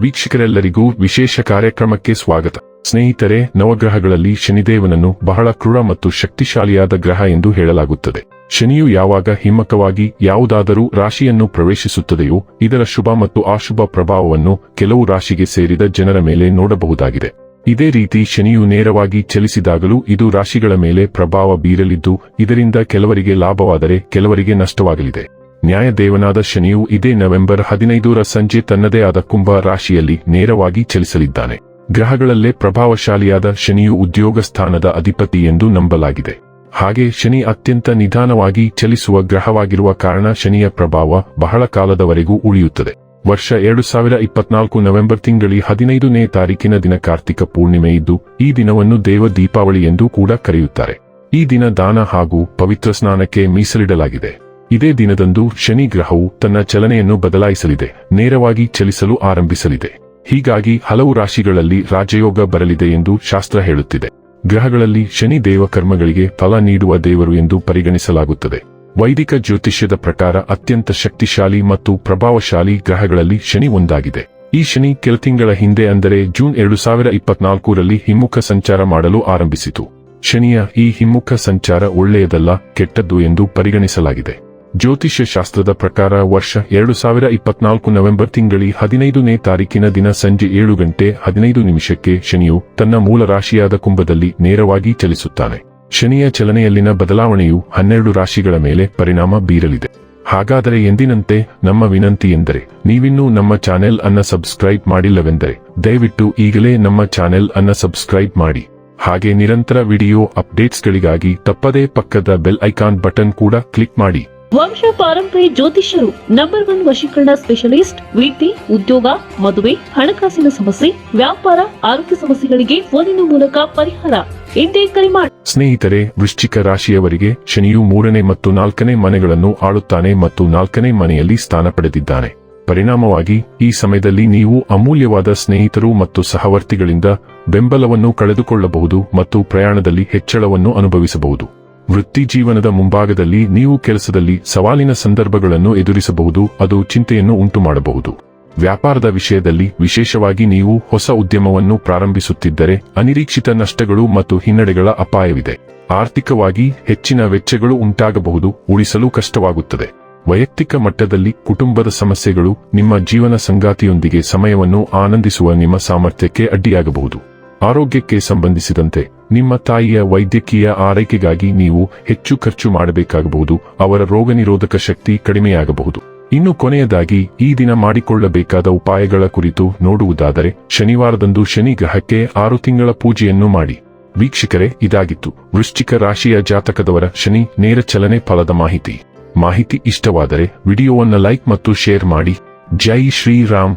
ವೀಕ್ಷಕರೆಲ್ಲರಿಗೂ ವಿಶೇಷ ಕಾರ್ಯಕ್ರಮಕ್ಕೆ ಸ್ವಾಗತ. ಸ್ನೇಹಿತರೆ, ನವಗ್ರಹಗಳಲ್ಲಿ ಶನಿದೇವನನ್ನು ಬಹಳ ಕ್ರೂರ ಮತ್ತು ಶಕ್ತಿಶಾಲಿಯಾದ ಗ್ರಹ ಎಂದು ಹೇಳಲಾಗುತ್ತದೆ. ಶನಿಯು ಯಾವಾಗ ಹಿಮ್ಮಕವಾಗಿ ಯಾವುದಾದರೂ ರಾಶಿಯನ್ನು ಪ್ರವೇಶಿಸುತ್ತದೆಯೋ, ಇದರ ಶುಭ ಮತ್ತು ಅಶುಭ ಪ್ರಭಾವವನ್ನು ಕೆಲವು ರಾಶಿಗೆ ಸೇರಿದ ಜನರ ಮೇಲೆ ನೋಡಬಹುದಾಗಿದೆ. ಇದೇ ರೀತಿ ಶನಿಯು ನೇರವಾಗಿ ಚಲಿಸಿದಾಗಲೂ ಇದು ರಾಶಿಗಳ ಮೇಲೆ ಪ್ರಭಾವ ಬೀರಲಿದ್ದು, ಇದರಿಂದ ಕೆಲವರಿಗೆ ಲಾಭವಾದರೆ ಕೆಲವರಿಗೆ ನಷ್ಟವಾಗಲಿದೆ. ನ್ಯಾಯದೇವನಾದ ಶನಿಯು ಇದೇ ನವೆಂಬರ್ ಹದಿನೈದರ ಸಂಜೆ ತನ್ನದೇ ಆದ ಕುಂಭ ರಾಶಿಯಲ್ಲಿ ನೇರವಾಗಿ ಚಲಿಸಲಿದ್ದಾನೆ. ಗ್ರಹಗಳಲ್ಲೇ ಪ್ರಭಾವಶಾಲಿಯಾದ ಶನಿಯು ಉದ್ಯೋಗ ಸ್ಥಾನದ ಅಧಿಪತಿ ಎಂದು ನಂಬಲಾಗಿದೆ. ಹಾಗೆ ಶನಿ ಅತ್ಯಂತ ನಿಧಾನವಾಗಿ ಚಲಿಸುವ ಗ್ರಹವಾಗಿರುವ ಕಾರಣ ಶನಿಯ ಪ್ರಭಾವ ಬಹಳ ಕಾಲದವರೆಗೂ ಉಳಿಯುತ್ತದೆ. ವರ್ಷ ಎರಡು ಸಾವಿರ ಇಪ್ಪತ್ನಾಲ್ಕು ನವೆಂಬರ್ ತಿಂಗಳಿ ಹದಿನೈದನೇ ತಾರೀಕಿನ ದಿನ ಕಾರ್ತಿಕ ಪೂರ್ಣಿಮೆ ಇದ್ದು, ಈ ದಿನವನ್ನು ದೇವ ದೀಪಾವಳಿ ಎಂದು ಕೂಡ ಕರೆಯುತ್ತಾರೆ. ಈ ದಿನ ದಾನ ಹಾಗೂ ಪವಿತ್ರ ಸ್ನಾನಕ್ಕೆ ಮೀಸಲಿಡಲಾಗಿದೆ. ಇದೇ ದಿನದಂದು ಶನಿ ಗ್ರಹವು ತನ್ನ ಚಲನೆಯನ್ನು ಬದಲಾಯಿಸಲಿದೆ, ನೇರವಾಗಿ ಚಲಿಸಲು ಆರಂಭಿಸಲಿದೆ. ಹೀಗಾಗಿ ಹಲವು ರಾಶಿಗಳಲ್ಲಿ ರಾಜಯೋಗ ಬರಲಿದೆ ಎಂದು ಶಾಸ್ತ್ರ ಹೇಳುತ್ತಿದೆ. ಗ್ರಹಗಳಲ್ಲಿ ಶನಿ ದೇವ ಕರ್ಮಗಳಿಗೆ ಫಲ ನೀಡುವ ದೇವರು ಎಂದು ಪರಿಗಣಿಸಲಾಗುತ್ತದೆ. ವೈದಿಕ ಜ್ಯೋತಿಷ್ಯದ ಪ್ರಕಾರ ಅತ್ಯಂತ ಶಕ್ತಿಶಾಲಿ ಮತ್ತು ಪ್ರಭಾವಶಾಲಿ ಗ್ರಹಗಳಲ್ಲಿ ಶನಿ ಒಂದಾಗಿದೆ. ಈ ಶನಿ ಕೆಲ ತಿಂಗಳ ಹಿಂದೆ ಅಂದರೆ ಜೂನ್ ಎರಡು ಸಾವಿರ ಇಪ್ಪತ್ನಾಲ್ಕರಲ್ಲಿ ಹಿಮ್ಮುಖ ಸಂಚಾರ ಮಾಡಲು ಆರಂಭಿಸಿತು. ಶನಿಯ ಈ ಹಿಮ್ಮುಖ ಸಂಚಾರ ಒಳ್ಳೆಯದಲ್ಲ, ಕೆಟ್ಟದ್ದು ಎಂದು ಪರಿಗಣಿಸಲಾಗಿದೆ. ಜ್ಯೋತಿಷ್ಯ ಶಾಸ್ತ್ರದ ಪ್ರಕಾರ ವರ್ಷ ಎರಡು ಸಾವಿರ ಇಪ್ಪತ್ನಾಲ್ಕು ನವೆಂಬರ್ ತಿಂಗಳಿ ಹದಿನೈದನೇ ತಾರೀಕಿನ ದಿನ ಸಂಜೆ ಏಳು ಗಂಟೆ ಹದಿನೈದು ನಿಮಿಷಕ್ಕೆ ಶನಿಯು ತನ್ನ ಮೂಲ ರಾಶಿಯಾದ ಕುಂಭದಲ್ಲಿ ನೇರವಾಗಿ ಚಲಿಸುತ್ತಾನೆ. ಶನಿಯ ಚಲನೆಯಲ್ಲಿನ ಬದಲಾವಣೆಯು ಹನ್ನೆರಡು ರಾಶಿಗಳ ಮೇಲೆ ಪರಿಣಾಮ ಬೀರಲಿದೆ. ಹಾಗಾದರೆ ಎಂದಿನಂತೆ ನಮ್ಮ ವಿನಂತಿ ಎಂದರೆ, ನೀವಿನ್ನೂ ನಮ್ಮ ಚಾನೆಲ್ ಅನ್ನ ಸಬ್ಸ್ಕ್ರೈಬ್ ಮಾಡಿಲ್ಲವೆಂದರೆ, ದಯವಿಟ್ಟು ಈಗಲೇ ನಮ್ಮ ಚಾನೆಲ್ ಅನ್ನ ಸಬ್ಸ್ಕ್ರೈಬ್ ಮಾಡಿ. ಹಾಗೆ ನಿರಂತರ ವಿಡಿಯೋ ಅಪ್ಡೇಟ್ಸ್ಗಳಿಗಾಗಿ ತಪ್ಪದೇ ಪಕ್ಕದ ಬೆಲ್ ಐಕಾನ್ ಬಟನ್ ಕೂಡ ಕ್ಲಿಕ್ ಮಾಡಿ. ವಂಶ ಪಾರಂಪರ್ಯ ಜ್ಯೋತಿಷ್ಯರು ನಂಬರ್ ಒನ್ ವಶೀಕರಣ ಸ್ಪೆಷಲಿಸ್ಟ್ ವಿದ್ಯೆ ಉದ್ಯೋಗ, ಮದುವೆ, ಹಣಕಾಸಿನ ಸಮಸ್ಯೆ, ವ್ಯಾಪಾರ, ಆರೋಗ್ಯ ಸಮಸ್ಯೆಗಳಿಗೆ ಫೋನಿನ ಮೂಲಕ ಪರಿಹಾರ. ಎಂದೇ ಕರೆ ಮಾಡಿ ಸ್ನೇಹಿತರೆ, ವೃಶ್ಚಿಕ ರಾಶಿಯವರಿಗೆ ಶನಿಯು ಮೂರನೇ ಮತ್ತು ನಾಲ್ಕನೇ ಮನೆಗಳನ್ನು ಆಳುತ್ತಾನೆ ಮತ್ತು ನಾಲ್ಕನೇ ಮನೆಯಲ್ಲಿ ಸ್ಥಾನ ಪಡೆದಿದ್ದಾನೆ. ಪರಿಣಾಮವಾಗಿ, ಈ ಸಮಯದಲ್ಲಿ ನೀವು ಅಮೂಲ್ಯವಾದ ಸ್ನೇಹಿತರು ಮತ್ತು ಸಹವರ್ತಿಗಳಿಂದ ಬೆಂಬಲವನ್ನು ಕಳೆದುಕೊಳ್ಳಬಹುದು ಮತ್ತು ಪ್ರಯಾಣದಲ್ಲಿ ಹೆಚ್ಚಳವನ್ನು ಅನುಭವಿಸಬಹುದು. ವೃತ್ತಿ ಜೀವನದ ಮುಂಭಾಗದಲ್ಲಿ ನೀವು ಕೆಲಸದಲ್ಲಿ ಸವಾಲಿನ ಸಂದರ್ಭಗಳನ್ನು ಎದುರಿಸಬಹುದು, ಅದು ಚಿಂತೆಯನ್ನು ಉಂಟುಮಾಡಬಹುದು. ವ್ಯಾಪಾರದ ವಿಷಯದಲ್ಲಿ ವಿಶೇಷವಾಗಿ ನೀವು ಹೊಸ ಉದ್ಯಮವನ್ನು ಪ್ರಾರಂಭಿಸುತ್ತಿದ್ದರೆ ಅನಿರೀಕ್ಷಿತ ನಷ್ಟಗಳು ಮತ್ತು ಹಿನ್ನಡೆಗಳ ಅಪಾಯವಿದೆ. ಆರ್ಥಿಕವಾಗಿ ಹೆಚ್ಚಿನ ವೆಚ್ಚಗಳು ಉಂಟಾಗಬಹುದು, ಉಳಿಸಲು ಕಷ್ಟವಾಗುತ್ತದೆ. ವೈಯಕ್ತಿಕ ಮಟ್ಟದಲ್ಲಿ ಕುಟುಂಬದ ಸಮಸ್ಯೆಗಳು ನಿಮ್ಮ ಜೀವನ ಸಂಗಾತಿಯೊಂದಿಗೆ ಸಮಯವನ್ನು ಆನಂದಿಸುವ ನಿಮ್ಮ ಸಾಮರ್ಥ್ಯಕ್ಕೆ ಅಡ್ಡಿಯಾಗಬಹುದು. ಆರೋಗ್ಯಕ್ಕೆ ಸಂಬಂಧಿಸಿದಂತೆ ನಿಮ್ಮ ತಾಯಿಯ ವೈದ್ಯಕೀಯ ಆರೈಕೆಗಾಗಿ ನೀವು ಹೆಚ್ಚು ಖರ್ಚು ಮಾಡಬೇಕಾಗಬಹುದು, ಅವರ ರೋಗನಿರೋಧಕ ಶಕ್ತಿ ಕಡಿಮೆಯಾಗಬಹುದು. ಇನ್ನು ಕೊನೆಯದಾಗಿ, ಈ ದಿನ ಮಾಡಿಕೊಳ್ಳಬೇಕಾದ ಉಪಾಯಗಳ ಕುರಿತು ನೋಡುವುದಾದರೆ, ಶನಿವಾರದಂದು ಶನಿ ಗ್ರಹಕ್ಕೆ ಆರು ತಿಂಗಳ ಪೂಜೆಯನ್ನು ಮಾಡಿ. ವೀಕ್ಷಕರೇ, ಇದಾಗಿತ್ತು. ವೃಶ್ಚಿಕ ರಾಶಿಯ ಜಾತಕದವರ ಶನಿ ನೇರ ಚಲನೆ ಫಲದ ಮಾಹಿತಿ. ಮಾಹಿತಿ ಇಷ್ಟವಾದರೆ, ವಿಡಿಯೋವನ್ನು ಲೈಕ್ ಮತ್ತು ಶೇರ್ ಮಾಡಿ. ಜೈ ಶ್ರೀರಾಮ್.